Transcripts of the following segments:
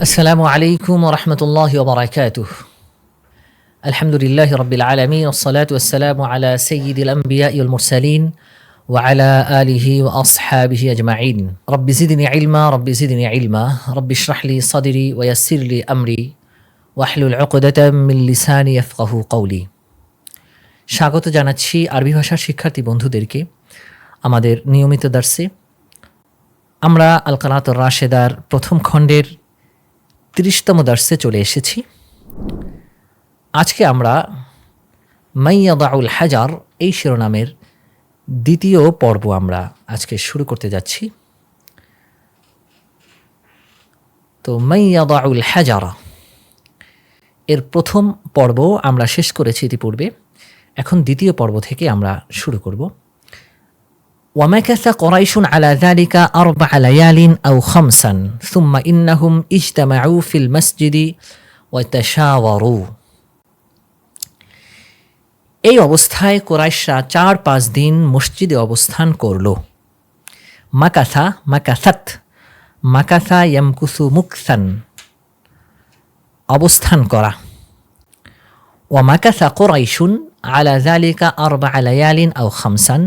السلام عليكم ورحمة الله وبركاته الحمد لله رب العالمين والصلاة والسلام على سيد الأنبياء والمرسلين وعلى آله وأصحابه أجمعين رب زدني علما رب زدني علما رب اشرح لي صدري ويسر لي أمري واحلل عقدة من লিসানি يفقه قولي স্বাগত জানাচ্ছি আরবি ভাষার শিক্ষার্থী বন্ধুদেরকে আমাদের নিয়মিত দার্সে আমরা আল কানাতুর রাশেদার প্রথম খণ্ডের তিরিশতম দার্সে চলে এসেছি। আজকে আমরা মাইয়াদাউল হাজার এই শিরোনামের দ্বিতীয় পর্ব আমরা আজকে শুরু করতে যাচ্ছি। তো মাইয়াদাউল হাজারা এর প্রথম পর্ব আমরা শেষ করেছি ইতিপূর্বে। এখন দ্বিতীয় পর্ব থেকে আমরা শুরু করব। ومكث قريش على ذلك أربع ليال أو خمسا ثم إنهم اجتمعوا في المسجد وتشاوروا এই অবস্থায় কোরাইশরা চার পাঁচ দিন মসজিদে অবস্থান করল মাকাথা মাকাথাত মাকাথা ইয়ামকুসু মুকসান অবস্থান করা ওয়ামাকাথা কোরাইশুন আলা জালিকা আরবা আলায়ালিন আও খামসান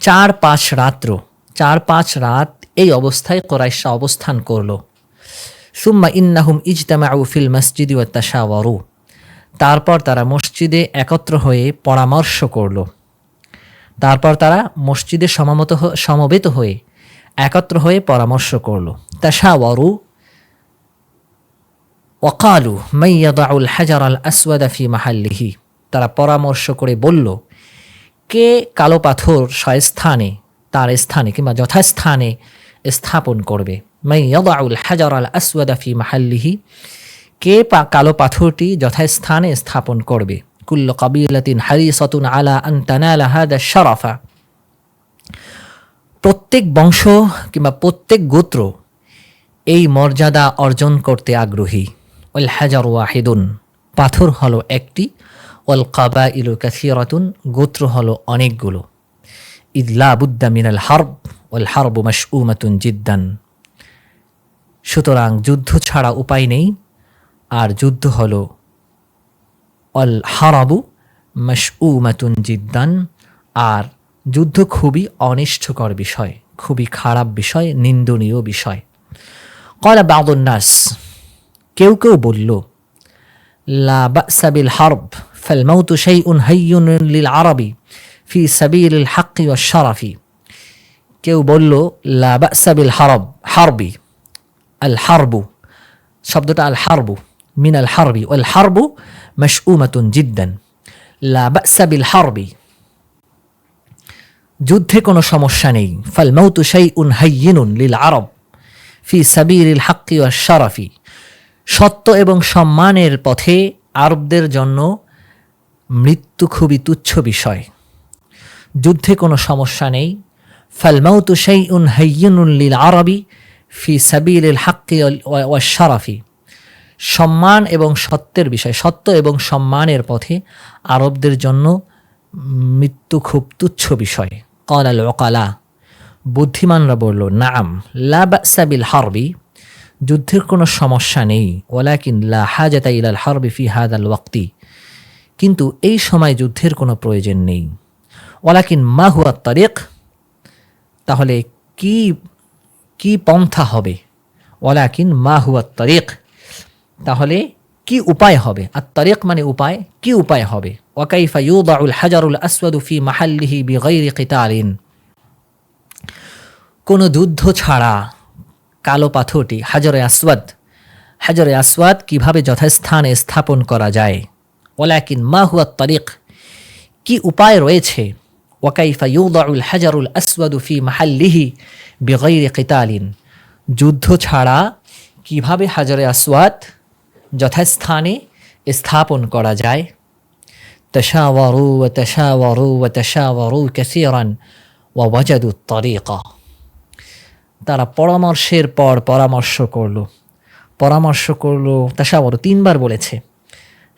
চার পাঁচ রাত্র। চার পাঁচ রাত এই অবস্থায় কোরাইশা অবস্থান করল। সুম্মা ইন্নাহুম ইজতামাউ ফিল মসজিদ ওয়া তাশাওয়ারু। তারপর তারা মসজিদে একত্র হয়ে পরামর্শ করল। তারপর তারা মসজিদে সমমত সমবেত হয়ে একত্র হয়ে পরামর্শ করল। তাশাওয়ারু। ওয়াকালু মাইয়াদাউল হাজার আল আসওয়াদা ফি মাহাল্লিহি। তারা পরামর্শ করে বলল কে কালো পাথর স্থানে তার স্থানে কিংবা যথাস্থানে স্থাপন করবে? মাইয়াদাউল হাজার আল আসওয়াদা মাহাল্লিহি, কে কালো পাথরটি যথাস্থানে স্থাপন করবে? কুল্ল কাবিলাতিন হারিসতুন আলা আন তানালা হাদা শরাফা। প্রত্যেক বংশ কিংবা প্রত্যেক গোত্র এই মর্যাদা অর্জন করতে আগ্রহী। ওল হাজার ওয়াহিদুন, পাথর হলো একটি ওল কাবা ইলু কাসিরাতুন, গোত্র হলো অনেকগুলো। ইদলা বুদ্দা মিনাল হারব ওল হারবু মাসউমাতুন জিদ্দান। সুতরাং যুদ্ধ ছাড়া উপায় নেই। আর যুদ্ধ হলো অল হারাবু মাসউমাতুন জিদ্দান। আর যুদ্ধ খুবই অনিষ্ঠকর বিষয়, খুবই খারাপ বিষয়, নিন্দনীয় বিষয়। কলা বাদুন্নাস কেউ কেউ বলল, লা বাসা বিল হারব فالموت شيء هين للعرب في سبيل الحق والشرف কেউ বলল লা বাসা বিল হারব হারবি আল হারবু শব্দটা আল হারবু মিন আল হারবি ওয়াল হারবু মাসউমাতুন জিদ্দান লা বাসা বিল হারবি যুদ্ধে কোনো সমস্যা নেই ফাল মৌতু শাইউন হাইয়িনুন লিল আরব ফি সাবিরিল হাক্কি ওয়া শারাফি সত্য এবং সম্মানের পথে আরবদের জন্য মৃত্যু খুবই তুচ্ছ বিষয়। যুদ্ধে কোনো সমস্যা নেই। ফালমাউতু শাইউন হাইয়িনুন লিল আরবি ফি সাবিলিল হাক্কি ওয়া শারাফি। সম্মান এবং সত্যের বিষয়, সত্য এবং সম্মানের পথে আরবদের জন্য মৃত্যু খুব তুচ্ছ বিষয়। কলাল ওকালা বুদ্ধিমানরা বলল, নাম, লা বাসা হারবি। যুদ্ধের কোনো সমস্যা নেই। ওলাকিন লা হাজাতা ইলাল হারবি ফি হাদাল ওয়াক্তি। কিন্তু এই সময় যুদ্ধের কোনো প্রয়োজন নেই। ওলাকিন মা হুয়া তারিক, তাহলে কি কি পন্থা হবে? ওলাকিন মা হুয়া তারিক, তাহলে কি উপায় হবে? আর তারেক মানে উপায়, কি উপায় হবে? ওয়াকাইফা হাজারুল আসওয়াদু ফি মাহাল্লিহি কিতালিন। কোনো যুদ্ধ ছাড়া কালো পাথরটি হাজরে আসওয়াদ হাজরে আসওয়াদ কীভাবে যথাস্থানে স্থাপন করা যায়? ওলাকিন মাহুয়া তরিক? কি উপায় রয়েছে? ওয়াকাইফা ইউদাউল হাজারুল আসওয়াদু ফি মাহাল্লিহি বেগৈরে কিতালিন। যুদ্ধ ছাড়া কীভাবে হাজারে আসওয়াদ যথাস্থানে স্থাপন করা যায়? তশাওয়ারু ও তশাওয়ারু ও তশাওয়ারু কাসিরান ওয়া ওয়াজাদু তরিকা। তারা পরামর্শের পর পরামর্শ করল। পরামর্শ করল, তাশাওয়ারু তিনবার বলেছে।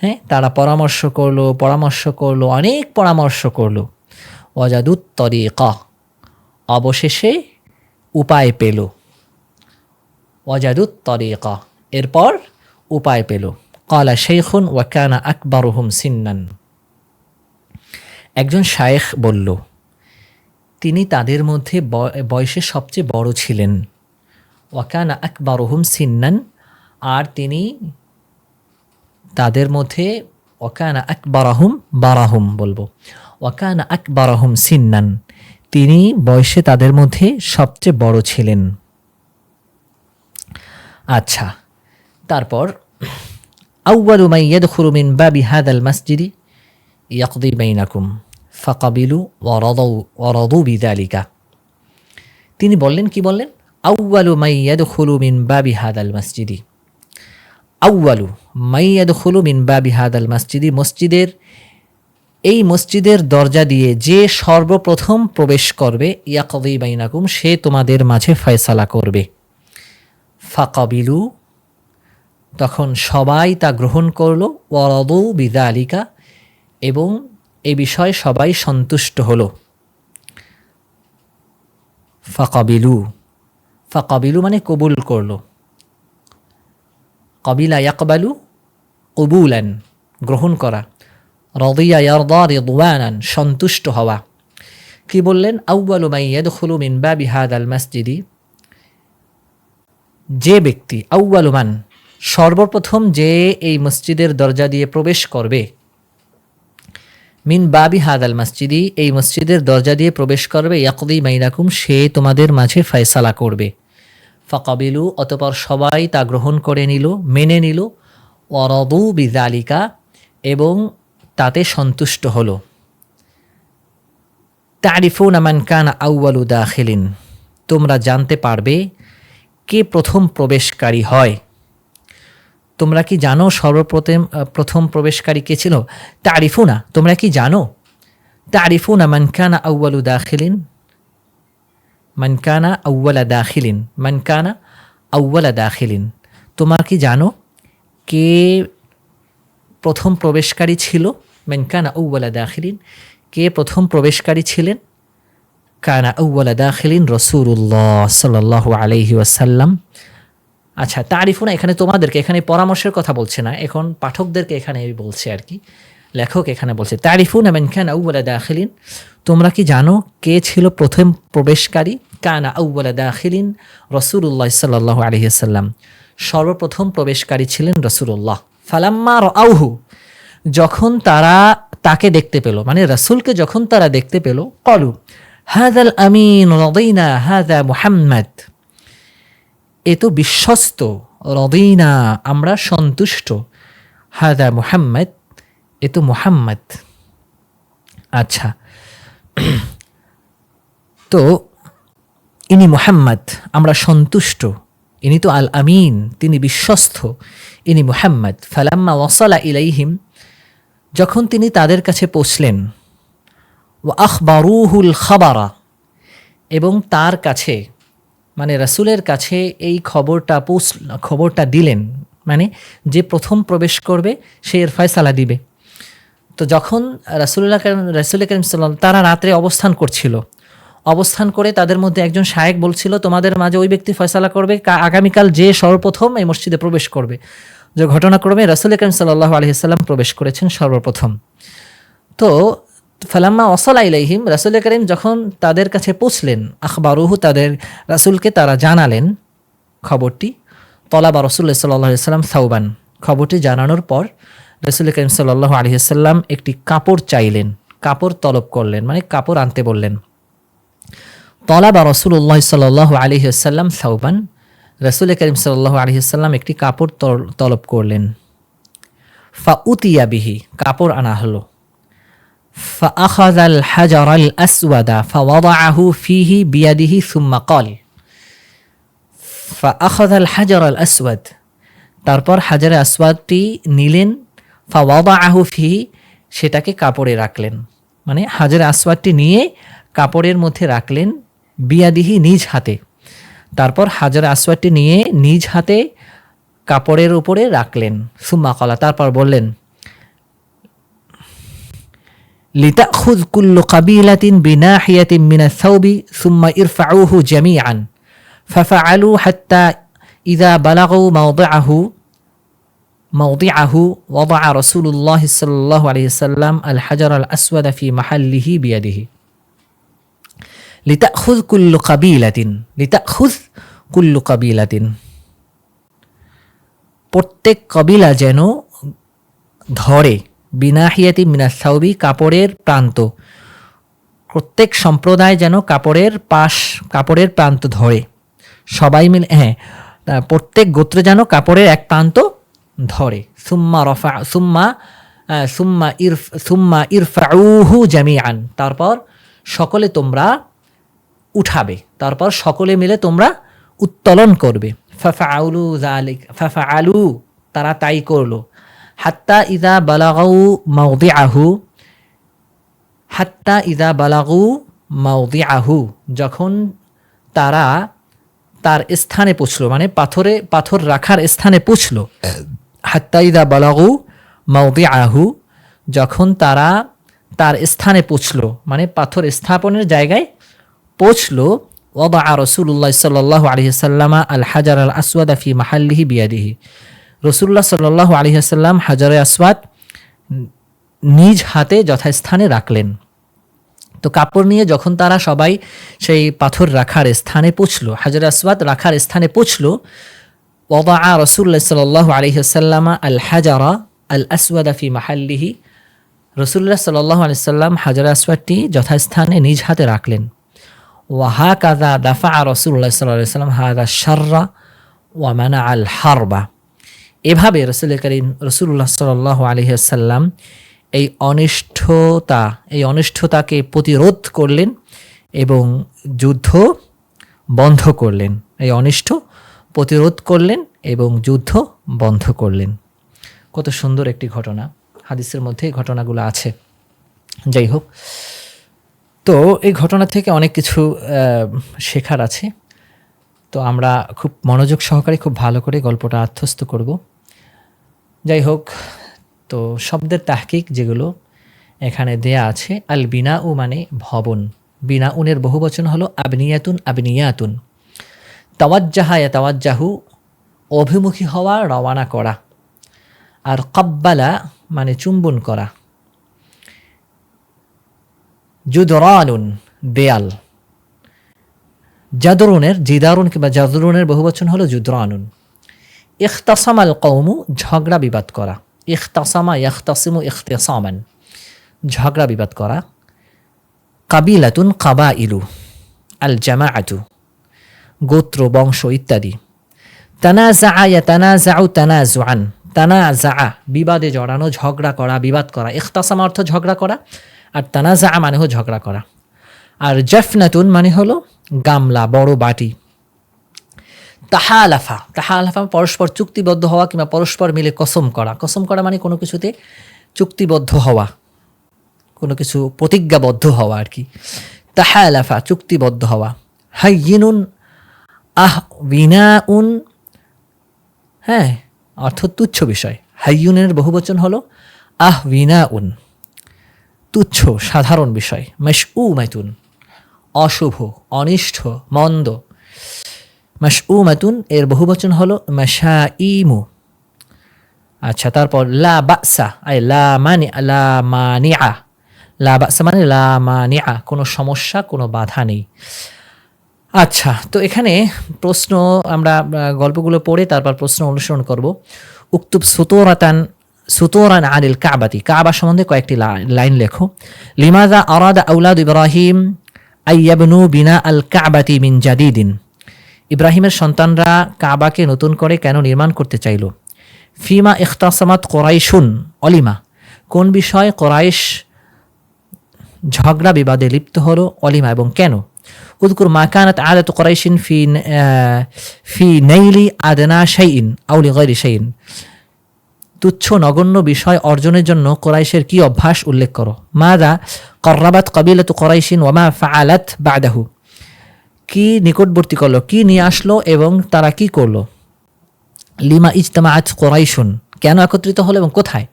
হ্যাঁ? তারা পরামর্শ করল পরামর্শ করল, অনেক পরামর্শ করল। ওয়াজাদুত তরিকা অবশেষে উপায় পেল। ওয়াজাদুত তরিকা এরপর উপায় পেল। কলা শেখুন ওয়াকানা আকবরহুম সিন্নান। একজন শায়েখ বলল, তিনি তাদের মধ্যে বয়সে সবচেয়ে বড় ছিলেন। ওয়াকানা আকবরহুম সিন্নান, আর তিনি তাদের মধ্যে ওয়াকানা আকবরাহুম বারাহুম বলব। ওয়াকানা আকবরাহুম সিন্নান, তিনি বয়সে তাদের মধ্যে সবচেয়ে বড় ছিলেন। আচ্ছা তারপর আউ্বালু মাই ইয়াদখুলু মিন বাবি হাদাল মসজিদি, ইয়াকদি বাইনাকুম, ফাকাবিলু ওয়ারাদু ওয়ারাদু বিদালিকা। তিনি বললেন, কি বললেন? আউ্বালু মাই ইয়াদখুলু মিন বাবি হাদাল মসজিদি। আউ্বালু মাইয়াদ মিন বাবি হাদাল মসজিদি, মসজিদের, এই মসজিদের দরজা দিয়ে যে সর্বপ্রথম প্রবেশ করবে, ইয়াকদি বাইনাকুম, সে তোমাদের মাঝে ফয়সালা করবে। ফাকাবিলু, তখন সবাই তা গ্রহণ করল, ওয়ারদু বিদা আলিকা এবং এ বিষয়ে সবাই সন্তুষ্ট হল। ফাকাবিলু ফাকাবিলু মানে কবুল করল। কবিলা ইয়াকবালু কবুলান গ্রহণ করা। রদিয়া ইয়ারদা রিদওয়ানান সন্তুষ্ট হওয়া। কি বললেন? আউ্বালু মাই ইয়াদখুলু মিন বাবি হাদাল মসজিদি যে ব্যক্তি আউ্বালুমান সর্বপ্রথম যে এই মসজিদের দরজা দিয়ে প্রবেশ করবে। মিন বাবি হাদ আল মসজিদি, এই মসজিদের দরজা দিয়ে প্রবেশ করবে। ইয়াকদি মাইনাকুম, সে তোমাদের মাঝে ফয়সালা করবে। ফকাবিলু, অতপর সবাই তা গ্রহণ করে নিল, মেনে নিল। ওরদু বিদালিকা এবং তাতে সন্তুষ্ট হল। তারিফুন আমান কান আউ্বালু দাখিলিন, তোমরা জানতে পারবে কে প্রথম প্রবেশকারী হয়। তোমরা কি জানো সর্বপ্রথম প্রথম প্রবেশকারী কে ছিল? তারিফুনা, তোমরা কি জানো? তারিফু তারিফুনা মানকানা আউ্বালু দাখিলিন মানকানা আউ্বালা দাখিলিন মানকানা আউ্বালা দাখিলিন তোমার কি জানো কে প্রথম প্রবেশকারী ছিল? মানকানা আউ্বালা দাখিলিন কে প্রথম প্রবেশকারী ছিলেন? কানা আউ্বালা দাখিলিন রসুল্লাহ সাল্লাহ আলহি ওয়াসাল্লাম. আচ্ছা তারিফুনা এখানে তোমাদেরকে, এখানে পরামর্শের কথা বলছে না, এখন পাঠকদেরকে এখানে বলছে আর কি। লেখক এখানে বলছে, তারিফুন আমেন খান আউ্বালা দাখিলিন। তোমরা কি জানো কে ছিল প্রথম প্রবেশকারী? কানা আউ্বালা দাখিলিন রসুল্লাহ সাল্লাহ আলহিসাল্লাম সর্বপ্রথম প্রবেশকারী ছিলেন রসুল্লাহ ফালাম্মা আউহু যখন তারা তাকে দেখতে পেল মানে রসুলকে যখন তারা দেখতে পেল, কলু হাদাল আমিন রদিনা হাদা মুহাম্মদ। এ তো বিশ্বস্ত, রদিনা, আমরা সন্তুষ্ট। হাদা মুহাম্মদ। এ তো মুহাম্মদ। আচ্ছা। তো ইনি মুহাম্মদ, আমরা সন্তুষ্ট। ইনি তো আল আমিন তিনি বিশ্বস্ত। ইনি মুহাম্মদ। ফালাম্মা ওয়াসালা ইলাইহিম, যখন তিনি তাদের কাছে পৌঁছলেন ও আখবারুহুল খাবারা এবং তার কাছে মানে রাসুলের কাছে এই খবরটা পৌঁছ, খবরটা দিলেন মানে যে প্রথম প্রবেশ করবে, সে এর ফয়সালা দিবে। তো যখন রাসুল্লাহ রাসুল করিম সাল্লাম তারা রাত্রে অবস্থান করছিল, অবস্থান করে তাদের মধ্যে একজন শায়েক বলছিল, তোমাদের মাঝে ওই ব্যক্তি ফয়সালা করবে আগামীকাল যে সর্বপ্রথম এই মসজিদে প্রবেশ করবে। যে ঘটনাক্রমে রাসুল করিম সাল্লাহ আলহিসাল্লাম প্রবেশ করেছেন সর্বপ্রথম। তো ফালাম্মা অসল আইলাইহিম রাসুল করিম যখন তাদের কাছে পৌঁছলেন, আখবারুহু তাদের রাসুলকে তারা জানালেন খবরটি, তলাবা রসুল্লাহ সাল্লাহ সাল্লাম সাউবান খবরটি জানানোর পর রসুল করিম সাল্লাহ আলহিহাল্লাম একটি কাপড় চাইলেন কাপড় তলব করলেন মানে কাপড় আনতে বললেন তলাবা রসুল্লাহ সাল্লাহ আলহিহাল্লাম সাউবান রসুল করিম সাল্লাহ আলহিহাল্লাম একটি কাপড় তলব করলেন ফা উতিয়া বিহি কাপড় আনা হলো فأخذ الحجر الأسود فوضعه فيه بيده ثم قال فأخذ الحجر الأسود তারপর হাজার আসওয়াদটি নিলেন ফাওয়াদা আহুফি সেটাকে কাপড়ে রাখলেন। মানে হাজার আসওয়াদটি নিয়ে কাপড়ের মধ্যে রাখলেন বিয়াদিহি নিজ হাতে। তারপর হাজার আসওয়াদটি নিয়ে নিজ হাতে কাপড়ের উপরে রাখলেন। সুম্মা কলা তারপর বললেন লিতা খুজ কুল্লু কাবিলাতিন বিনা হিয়াতিন মিনা সৌবি সুম্মা ইরফাউহু জামি আন ফাফা আলু হাত্তা ইদা বালাগু মাউদাহু মাউদিআহু ওয়াদা রাসূলুল্লাহ সাল্লাল্লাহু আলাইহি সাল্লাম আল হাজার আল আসওয়াদ ফি মাহাল্লিহি বিয়াদিহি লিতাখুয কুল্লু কাবিলাতিন লিতাখুয কুল্লু কাবিলাতিন প্রত্যেক কবিলা যেন ধরে, বিনাহিয়াতি মিনাসাউবি কাপড়ের প্রান্ত। প্রত্যেক সম্প্রদায় যেন কাপড়ের পাশ, কাপড়ের প্রান্ত ধরে। সবাই মিলে হ্যাঁ প্রত্যেক গোত্র যেন কাপড়ের এক প্রান্ত ধরে। সুম্মা রফা, সুম্মা সুম্মা ইরফ, সুম্মা ইরফাউহু জামিআন। তারপর সকলে তোমরা উঠাবে। তারপর সকলে মিলে তোমরা উত্তোলন করবে। ফাফাউলু জালিক ফাফা আলু তারা তাই করল। হাত্তা ইদা বালাগাউ মাউদিআহু, হাত্তা ইদা বালাগু মাউদি আহু যখন তারা তার স্থানে পুছলো মানে পাথরে, পাথর রাখার স্থানে পুছলো। হাত্তা ইদা বালাগু মাউদিআহু, যখন তারা তার স্থানে পুছলো মানে পাথর স্থাপনের জায়গায় পৌঁছলো ওদা রসুল্লাহ সাল্লাহ আলহিসাল্লামা আল হাজার আল আসওয়াদ ফি মাহাল্লিহি বিয়াদিহি। রসুল্লাহ সাল্লাহ আলহিহাল্লাম হাজার আসওয়াদ নিজ হাতে যথাস্থানে রাখলেন। তো কাপড় নিয়ে যখন তারা সবাই সেই পাথর রাখার স্থানে পৌঁছলো, হাজার আসওয়াদ রাখার স্থানে পৌঁছলো ওদা রসুল্লাহ সাল্লাহ আলহিহাল্লামা আল হাজারা আল আসওয়াদ ফি মাহাল্লিহি রসুল্লাহ সাল্লাহ আলিয়াল্লাম হাজার আসওয়াদটি যথাস্থানে নিজ হাতে রাখলেন। ওয়াহা কাদা দাফা রসুল্লাহ সাল্লাহ সাল্লাম হাদা শার্রা ওয়ামানা আল হারবা এভাবে রসুল করিম রসুল্লাহ সাল্লাহ আলহিহাল্লাম এই অনিষ্ঠতা, এই অনিষ্ঠতাকে প্রতিরোধ করলেন এবং যুদ্ধ বন্ধ করলেন। এই অনিষ্ট প্রতিরোধ করলেন এবং যুদ্ধ বন্ধ করলেন। কত সুন্দর একটি ঘটনা। হাদিসের মধ্যে এই ঘটনাগুলো আছে। যাই হোক, তো এই ঘটনা থেকে অনেক কিছু শেখার আছে। তো আমরা খুব মনোযোগ সহকারে, খুব ভালো করে গল্পটা আত্মস্থ করব। যাই হোক, তো শব্দের তাহকিক যেগুলো এখানে দেয়া আছে আল বিনা উ মানে ভবন। বিনা উনের বহুবচন হলো আবনিয়াতুন আবনিয়াতুন। তাওয়াজ্জাহা ইয়া তাওয়াজ্জাহু অভিমুখী হওয়া রওয়ানা করা। আর কাব্বালা মানে চুম্বন করা। জুদরানুন, দেয়াল। জাদরুনের, জিদারুন কিংবা জাদরুনের বহুবচন হলো জুদরানুন। ইখতাসাম আল কৌমু ঝগড়া বিবাদ করা। ইখতাসামা ইখতাসিমু ইখতেসামান, ঝগড়া বিবাদ করা। কাবিলাতুন কাবা ইলু আল জামাআতু। গোত্র, বংশ ইত্যাদি। তানাজা ইয়া তানাজাউ তানাজুআন তানাজা বিবাদে জড়ানো, ঝগড়া করা, বিবাদ করা। ইখতাসাম অর্থ ঝগড়া করা আর তানাজা মানে হলো ঝগড়া করা। আর জফনাতুন মানে হলো গামলা, বড় বাটি। তাহালাফা তাহালাফা পরস্পর চুক্তিবদ্ধ হওয়া কিংবা পরস্পর মিলে কসম করা। কসম করা মানে কোনো কিছুতে চুক্তিবদ্ধ হওয়া, কোনো কিছু প্রতিজ্ঞাবদ্ধ হওয়া আর কি। তাহালাফা, চুক্তিবদ্ধ হওয়া। হাইয়িনুন আহ বিনা উন হ্যাঁ অর্থ তুচ্ছ বিষয়। হাইয়ুনের বহুবচন হলো, আহ বিনা উন তুচ্ছ, সাধারণ বিষয়। মাস উ মাইতুন অশুভ, অনিষ্ঠ, মন্দ। মাসউ মাতুন এর বহুবচন হলো মাসা ইমু আচ্ছা তারপর, লা বাসা আই লা মানে লা মানিআ। লা বাসা মানে লা মানিআ, কোনো সমস্যা, কোনো বাধা নেই। আচ্ছা তো এখানে প্রশ্ন আমরা গল্পগুলো পড়ে তারপর প্রশ্ন অনুসরণ করব। উক্তুব সুতোরাতান, সুতোরান আনিল কাবাতি। কাবা সম্বন্ধে কয়েকটি লাইন লেখো। লিমাদা আরাদা আউলাদ ইব্রাহিম আইয়াবনু বিনা আল কাবাতি মিন জাদিদিন। ইব্রাহিমের সন্তানরা কাবাকে নতুন করে কেন নির্মাণ করতে চাইল? ফিমা ইখতাসামাত কোরাইশুন, অলিমা। কোন বিষয় কোরাইশ ঝগড়া বিবাদে লিপ্ত হলো, অলিমা এবং কেন? উদকুর মাকানাত আদাত কোরাইশিন ফি আহ, ফি নেইলি আদনা শাইইন আউলি গৈরি শাইইন তুচ্ছ নগণ্য বিষয় অর্জনের জন্য কোরাইশের কি অভ্যাস উল্লেখ করো? মাদা কর্রাবাত কবিলাত কোরাইশিন ওয়ামা ফাআলাত বাদাহু। কি নিকটবর্তী করল? কি নিয়ে আসলো এবং তারা কি করল? লিমা ইজতামাআত কোরাইশুন। কেন একত্রিত হলো এবং কোথায়?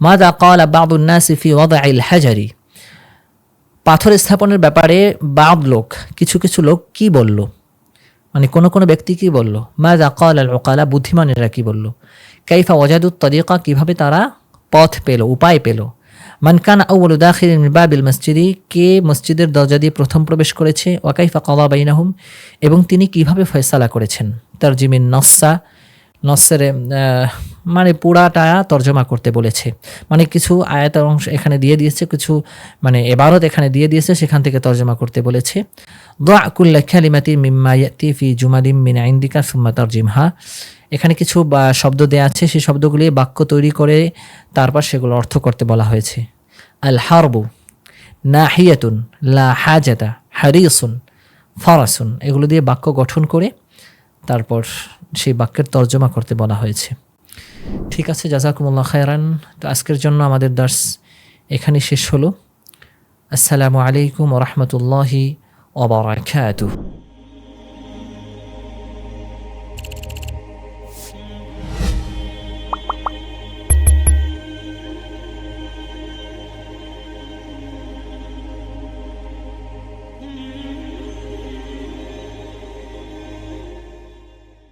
মাদা কালা বাবুন নাসি ফি ওয়াদাইল হাজারি। পাথর স্থাপনের ব্যাপারে বাদ লোক, কিছু কিছু লোক কি বলল? মানে কোনো কোনো ব্যক্তি কি বলল? মা জাকাল আল ওকালা বুদ্ধিমানেরা কি বলল? কাইফা ওয়াজাদুত তরিকা কীভাবে তারা পথ পেল, উপায় পেল? মানকান আউল দাখিল বাবিল মসজিদি কে মসজিদের দরজা দিয়ে প্রথম প্রবেশ করেছে? ওয়াকাইফা কলা বাইনাহুম এবং তিনি কীভাবে ফয়সালা করেছেন? তার জিমিন নস্সা নসের মানে পুরাটা তর্জমা করতে বলেছে। মানে কিছু আয়াত অংশ এখানে দিয়ে দিয়েছে, কিছু মানে এবারত এখানে দিয়ে দিয়েছে, সেখান থেকে তর্জমা করতে বলেছে। দোয়া কুল্লা খালিমাতি মিম্মা ইয়াতি ফি জুমাদিম মিন সুম্মা তরজিমহা। এখানে কিছু, বা, শব্দ দেয়া আছে, সেই শব্দগুলি বাক্য তৈরি করে তারপর সেগুলো অর্থ করতে বলা হয়েছে। আল হারবু নাহিয়াতুন, লা হাজাতা, হারিসুন, ফরাসুন। এগুলো দিয়ে বাক্য গঠন করে তারপর সেই বাক্যের তর্জমা করতে বলা হয়েছে। ঠিক আছে, জাজাকুমুল্লাহ খায়রান। তো আজকের জন্য আমাদের দার্স এখানে শেষ হলো। আসসালামু আলাইকুম রহমতুল্লাহি ওবরাকাতুহ